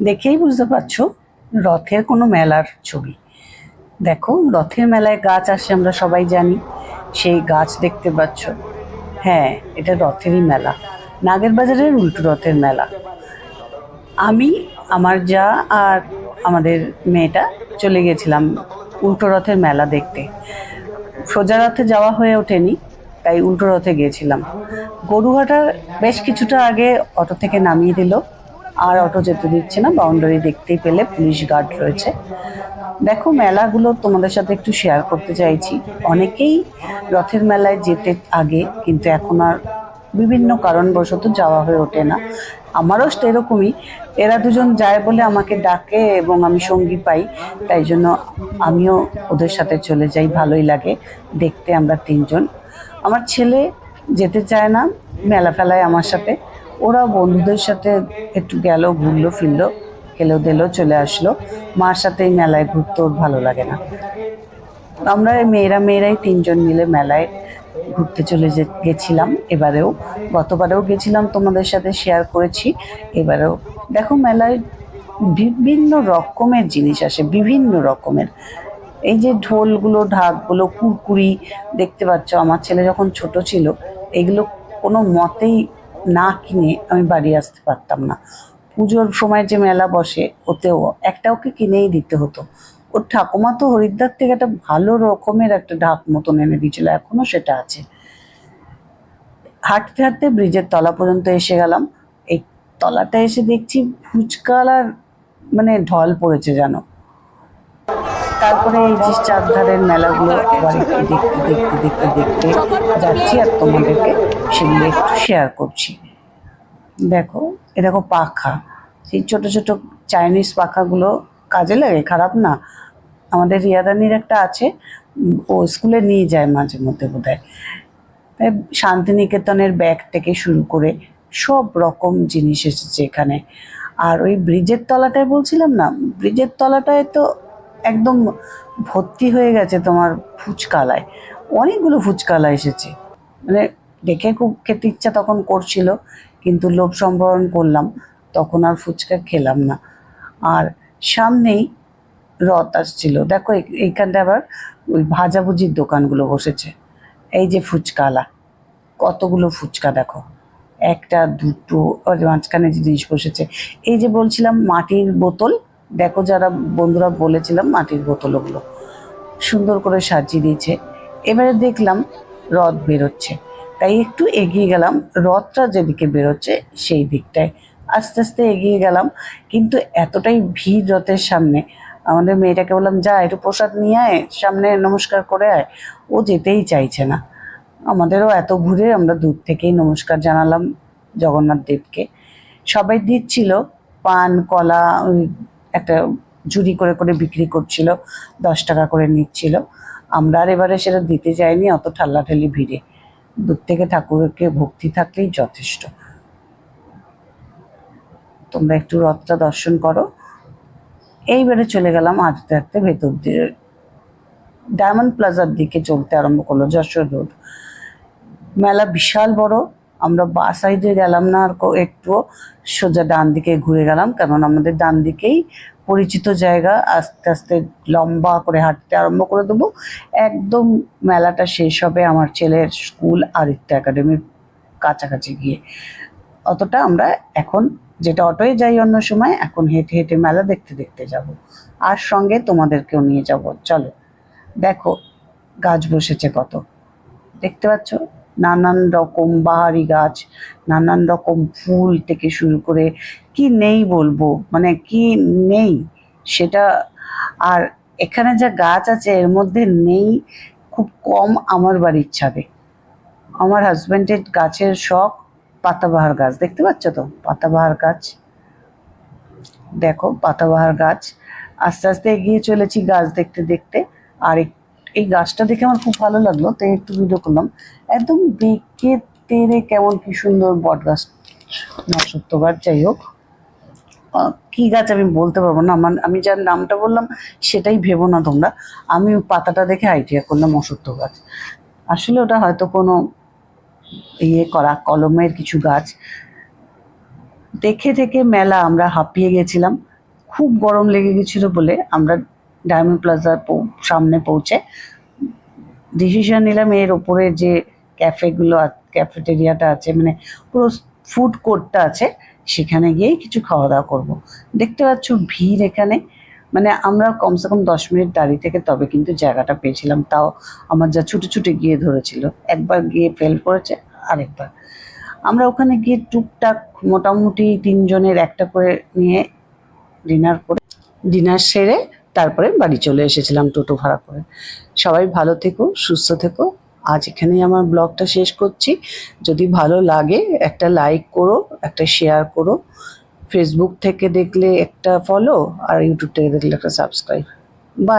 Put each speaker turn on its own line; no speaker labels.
দেখেই বুঝতে পারছ, রথের কোনো মেলার ছবি। দেখো, রথের মেলায় গাছ আসে, আমরা সবাই জানি। সেই গাছ দেখতে পাচ্ছ। হ্যাঁ এটা রথেরই মেলা। নাগের বাজারের উল্টো রথের মেলা। আমি, আমার যা আর আমাদের মেয়েটা চলে গেছিলাম উল্টো রথের মেলা দেখতে। সোজা রথে যাওয়া হয়ে ওঠেনি, তাই উল্টো রথে গিয়েছিলাম গরুহাটার বেশ কিছুটা আগে অটো থেকে নামিয়ে দিল। আর অটো যেতে দিচ্ছে না বাউন্ডারি দেখতেই পেলে পুলিশ গার্ড রয়েছে। দেখো, মেলাগুলো তোমাদের সাথে একটু শেয়ার করতে চাইছি। অনেকেই রথের মেলায় যেতে আগে, কিন্তু এখন আর বিভিন্ন কারণবশত যাওয়া হয়ে ওঠে না। আমারও সেরকমই। এরা দুজন যায় বলে আমাকে ডাকে এবং আমি সঙ্গী পাই, তাই জন্য আমিও ওদের সাথে চলে যাই, ভালোই লাগে দেখতে আমরা তিনজন। আমার ছেলে যেতে চায় না, মেলা ফেলায় আমার সাথে। ওরা বন্ধুদের সাথে একটু গেল, ঘুরলো, ফিরলো, খেলো, দেলো, চলে আসলো। মার সাথে মেলায় ঘুরতে ওর ভালো লাগে না। আমরা মেয়েরা মেয়েরাই তিনজন মিলে মেলায় ঘুরতে চলে যে, গেছিলাম। এবারেও, গতবারেও গেছিলাম, তোমাদের সাথে শেয়ার করেছি। এবারেও, দেখো মেলায় বিভিন্ন রকমের জিনিস আসে, বিভিন্ন রকমের। এই যে ঢোলগুলো, ঢাকগুলো, কুরকুরি, দেখতে পাচ্ছ, আমার ছেলে যখন ছোট ছিল, এগুলো কোনো মতেই না কিনে আমি বাড়ি আসতে পারতাম না। পুজোর সময় যে মেলা বসে, ওতেও একটা ওকে কিনেই দিতে হতো। ওর ঠাকুমা তো হরিদ্বার থেকে একটা ভালো রকমের একটা ঢাক মতন এনে দিয়েছিল, এখনও সেটা আছে। হাঁটতে হাঁটতে ব্রিজের তলা পর্যন্ত এসে গেলাম। এই তলাটা এসে দেখছি ফুচকালার মানে ঢল পড়েছে যেন। তারপরে এই যে চারধারের মেলাগুলো আবার একটু দেখতে দেখতে দেখতে দেখতে যাচ্ছি আর তোমাদেরকে সেগুলো একটু শেয়ার করছি। দেখো, এ দেখো পাখা। সেই ছোট ছোট চাইনিজ পাখাগুলো কাজে লাগে, খারাপ না? আমাদের রিয়াদানির একটা আছে, ও স্কুলে নিয়ে যায় মাঝে মধ্যে বোধ হয় শান্তিনিকেতনের ব্যাগ থেকে শুরু করে সব রকম জিনিস এসেছে এখানে। আর ওই ব্রিজের তলাটায় বলছিলাম না, ব্রিজের তলাটায় তো একদম ভর্তি হয়ে গেছে তোমার ফুচকালায়। অনেকগুলো ফুচকালা এসেছে। মানে দেখে খুব খেতে ইচ্ছা তখন করছিল, কিন্তু লোভ সম্বরণ করলাম, তখন আর ফুচকা খেলাম না। আর সামনেই রথ আসছিল। দেখো এইখানটা আবার ওই ভাজাভুজির দোকানগুলো বসেছে। এই যে ফুচকালা, কতগুলো ফুচকা দেখো। একটা, দুটো মাঝখানে যে জিনিস বসেছে। এই যে বলছিলাম মাটির বোতল দেখো যারা বন্ধুরা বলেছিলাম মাটির বোতল ওগুলো সুন্দর করে সাজিয়ে দিয়েছে। এবারে দেখলাম রথ বেরোচ্ছে। তাই একটু এগিয়ে গেলাম। রথটা যেদিকে বেরোচ্ছে সেই দিকটায়। আস্তে আস্তে এগিয়ে গেলাম। কিন্তু এতটাই ভিড় রথের সামনে। আমাদের মেয়েটাকে বললাম, যা, একটু প্রসাদ নিয়ে আয়। সামনে নমস্কার করে আয়। ও যেতেই চাইছে না। আমাদেরও এত ঘুরে আমরা দূর থেকেই নমস্কার জানালাম জগন্নাথ দেবকে। সবাই দিচ্ছিল পান, কলা একটা ঝুড়ি করে করে বিক্রি করছিল, দশ টাকা করে নিচ্ছিল। আমরা আর এবারে সেটা দিতে যাইনি, অত ঠাল্লা ঠাল্লাঠালি ভিড়ে। দূর থেকে ঠাকুরকে ভক্তি থাকলেই যথেষ্ট। তোমরা একটু রথটা দর্শন করো। এইবারে চলে গেলাম হাঁটতে হাঁটতে ভেতর দিয়ে। ডায়মন্ড প্লাজার দিকে চলতে আরম্ভ করল, যশোর রোড। মেলা বিশাল বড়। আমরা বা সাইডে গেলাম না, আর একটুও সোজা ডান দিকে ঘুরে গেলাম, কারণ আমাদের ডান দিকেই পরিচিত জায়গা, আস্তে আস্তে লম্বা করে হাঁটতে আরম্ভ করে দেবো। একদম মেলাটা শেষ হবে আমার ছেলের স্কুল আদিত্য একাডেমির কাছাকাছি গিয়ে। অতটা আমরা এখন যেটা অটোয় যাই অন্য সময়, এখন হেঁটে হেঁটে মেলা দেখতে দেখতে যাব। আর সঙ্গে তোমাদেরকেও নিয়ে যাব, চলো। দেখো, গাছ বসেছে কত। দেখতে পাচ্ছ? নানান রকম বাহারি গাছ, নানান রকম ফুল থেকে শুরু করে কি নেই বলব? মানে কি নেই? সেটা আর এখানে যা গাছ আছে, এর মধ্যে নেই খুব কম আমার বাড়ির ছাদে। আমার হাজব্যান্ডের গাছের শখ পাতাবাহার গাছ। দেখতে পাচ্ছ তো? পাতাবাহার গাছ। দেখো, পাতাবাহার গাছ। আস্তে আস্তে এগিয়ে চলেছি গাছ দেখতে দেখতে। আর এই গাছটা দেখে আমার খুব ভালো লাগল, তাই একটু ভিডিও করলাম। একদম বেঁকে তেরে কেমন কি সুন্দর বট গাছ। নক্ষত্র গাছ, যাই হোক। কি গাছ আমি বলতে পারব না, আমার আমি যার নামটা বললাম, সেটাই ভেবো না তোমরা। আমি পাতাটা দেখে আইডিয়া করলাম অসত্য গাছ। আসলে ওটা হয়তো কোনো ইয়ে করা, কলমের কিছু গাছ। দেখে থেকে মেলা আমরা হাঁপিয়ে গেছিলাম। খুব গরম লেগে গেছিল বলে আমরা ডায়মন্ড প্লাজার সামনে পৌঁছে। ডিসিশন নিলাম এর ওপরে যে ক্যাফেগুলো ক্যাফেটেরিয়াটা আছে মানে পুরো ফুড কোর্টটা আছে, সেখানে গিয়েই কিছু খাওয়া দাওয়া করব। দেখতে পাচ্ছ ভিড় এখানে। মানে আমরা কমসে কম দশ মিনিট দাঁড়িয়ে থেকে তবে কিন্তু জায়গাটা পেয়েছিলাম। তাও আমার যা ছুটে ছুটে গিয়ে ধরেছিল। একবার গিয়ে ফেল করেছে, আরেকবার। আমরা ওখানে গিয়ে টুকটাক মোটামুটি তিনজনের একটা করে নিয়ে ডিনার করে ডিনার সেরে তারপরে বাড়ি চলে এসেছিলাম টোটো ভাড়া করে। সবাই ভালো থেকো, সুস্থ থেকো। আজ এখানেই আমার ব্লগটা শেষ করছি। যদি ভালো লাগে, একটা লাইক করো, একটা শেয়ার করো। ফেসবুক থেকে দেখলে একটা ফলো আর ইউটিউব থেকে দেখলে একটা সাবস্ক্রাইব বাই